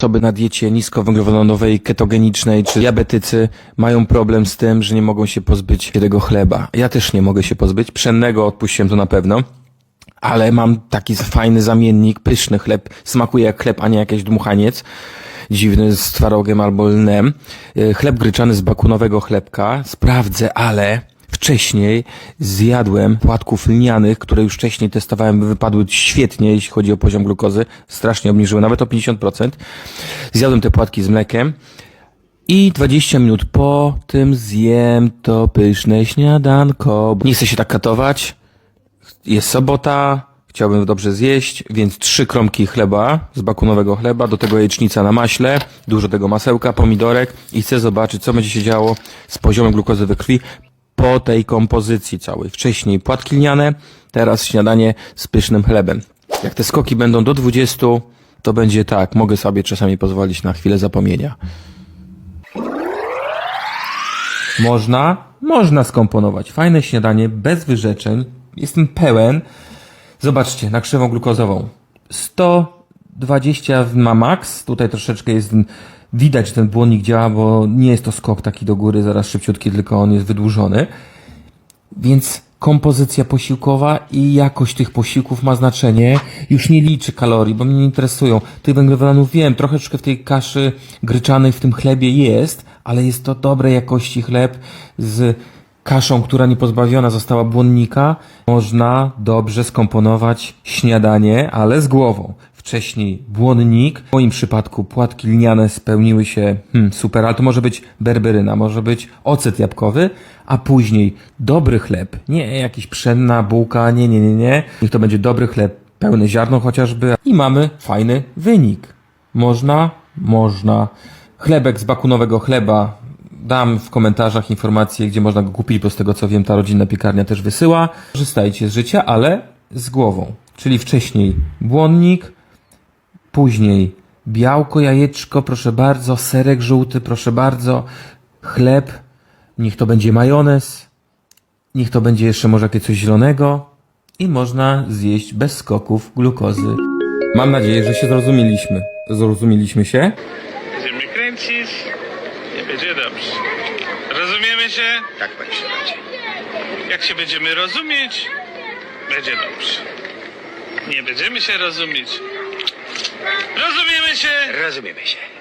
Osoby na diecie niskowęglowodanowej, ketogenicznej czy diabetycy mają problem z tym, że nie mogą się pozbyć tego chleba. Ja też nie mogę się pozbyć. Pszennego odpuściłem to na pewno. Ale mam taki fajny zamiennik, pyszny chleb. Smakuje jak chleb, a nie jakiś dmuchaniec. Dziwny z twarogiem albo lnem. E, Chleb gryczany z bakunowego chlebka. Sprawdzę, ale wcześniej zjadłem płatków lnianych, które już wcześniej testowałem, wypadły świetnie, jeśli chodzi o poziom glukozy. Strasznie obniżyły, nawet o 50%. Zjadłem te płatki z mlekiem. I 20 minut po tym zjem to pyszne śniadanko. Nie chcę się tak katować. Jest sobota, chciałbym dobrze zjeść, więc trzy kromki chleba z bakunowego chleba, do tego jajecznica na maśle, dużo tego masełka, pomidorek i chcę zobaczyć, co będzie się działo z poziomem glukozy we krwi po tej kompozycji całej. Wcześniej płatki lniane, teraz śniadanie z pysznym chlebem. Jak te skoki będą do 20, to będzie tak, mogę sobie czasami pozwolić na chwilę zapomnienia. Można, można skomponować fajne śniadanie bez wyrzeczeń. Jestem pełen. Zobaczcie, na krzywą glukozową. 120 ma max. Tutaj troszeczkę jest, widać, ten błonnik działa, bo nie jest to skok taki do góry, zaraz szybciutki, tylko on jest wydłużony. Więc kompozycja posiłkowa i jakość tych posiłków ma znaczenie. Już nie liczy kalorii, bo mnie nie interesują. Tych węglowodanów wiem, troszeczkę w tej kaszy gryczanej, w tym chlebie jest, ale jest to dobrej jakości chleb z kaszą, która nie pozbawiona została błonnika. Można dobrze skomponować śniadanie, ale z głową. Wcześniej błonnik, w moim przypadku płatki lniane spełniły się hmm, super, ale to może być berberyna, może być ocet jabłkowy, a później dobry chleb, nie jakiś pszenna bułka, nie, nie, nie, nie. Niech to będzie dobry chleb, pełne ziarno chociażby i mamy fajny wynik. Można, można. Chlebek z bakunowego chleba dam w komentarzach informacje, gdzie można go kupić, bo z tego co wiem, ta rodzinna piekarnia też wysyła. Korzystajcie z życia, ale z głową. Czyli wcześniej błonnik, później białko, jajeczko, proszę bardzo, serek żółty, proszę bardzo, chleb, niech to będzie majonez, niech to będzie jeszcze może jakieś coś zielonego i można zjeść bez skoków glukozy. Mam nadzieję, że się zrozumieliśmy. Zrozumieliśmy się? Będziemy kręcić i będzie dobrze. Rozumiemy się? Tak, panie sierżancie. Jak się będziemy rozumieć, będzie dobrze. Nie będziemy się rozumieć. Rozumiemy się? Rozumiemy się.